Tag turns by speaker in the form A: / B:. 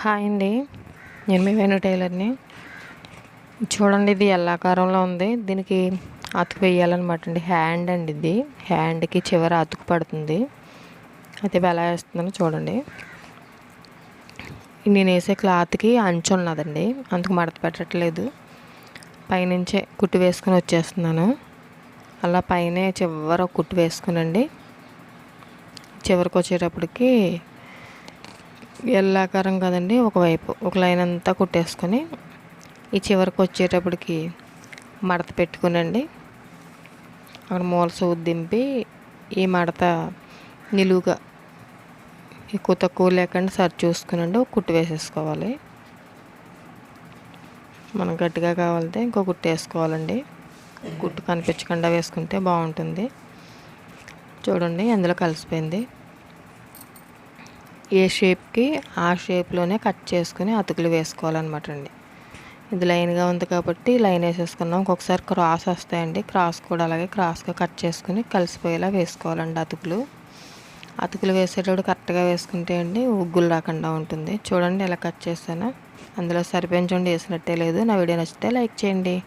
A: Hi అండి. నేను మీ వేణు టైలర్ని. చూడండి ఇది ఎల్లాకారంలో ఉంది. దీనికి అతుకు వేయాలన్నమాట అండి. హ్యాండ్ అండి ఇది. హ్యాండ్కి చివర అతుకు పడుతుంది. అయితే ఎలా వేస్తున్నానో చూడండి. నేను వేసే క్లాత్కి అంచు ఉన్నదండి. అందుకు మడత పెట్టట్లేదు. పైనుంచే కుట్టు వేసుకొని వచ్చేస్తున్నాను. అలా పైనే చివర ఒక కుట్టు వేసుకునండి. చివరికి వచ్చేటప్పటికి ఎల్లాకారం కదండి ఒకవైపు ఒక లైన్ అంతా కుట్టేసుకొని ఈ చివరికి వచ్చేటప్పటికి మడత పెట్టుకునండి. అక్కడ మూల సూది దింపి ఈ మడత నిలువుగా ఎక్కువ తక్కువ లేకుండా సరి చూసుకునండి ఒక కుట్టు వేసేసుకోవాలి. మనం గట్టిగా కావాలంటే ఇంకో కుట్టు వేసుకోవాలండి. కుట్టు కనిపించకుండా వేసుకుంటే బాగుంటుంది. చూడండి అందులో కలిసిపోయింది. ఏ షేప్కి ఆ షేప్లోనే కట్ చేసుకుని అతుకులు వేసుకోవాలన్నమాట అండి. ఇది లైన్గా ఉంది కాబట్టి లైన్ వేసేసుకున్నాం ఒక్కొక్కసారి క్రాస్ వస్తాయండి. క్రాస్ కూడా అలాగే క్రాస్గా కట్ చేసుకుని కలిసిపోయేలా వేసుకోవాలండి అతుకులు. అతుకులు వేసేటప్పుడు కరెక్ట్గా వేసుకుంటే అండి ఉగ్గులు రాకుండా ఉంటుంది. చూడండి ఎలా కట్ చేస్తానో అందులో సరిపెంచండి వేసినట్టే లేదు. నా వీడియో నచ్చితే లైక్ చేయండి.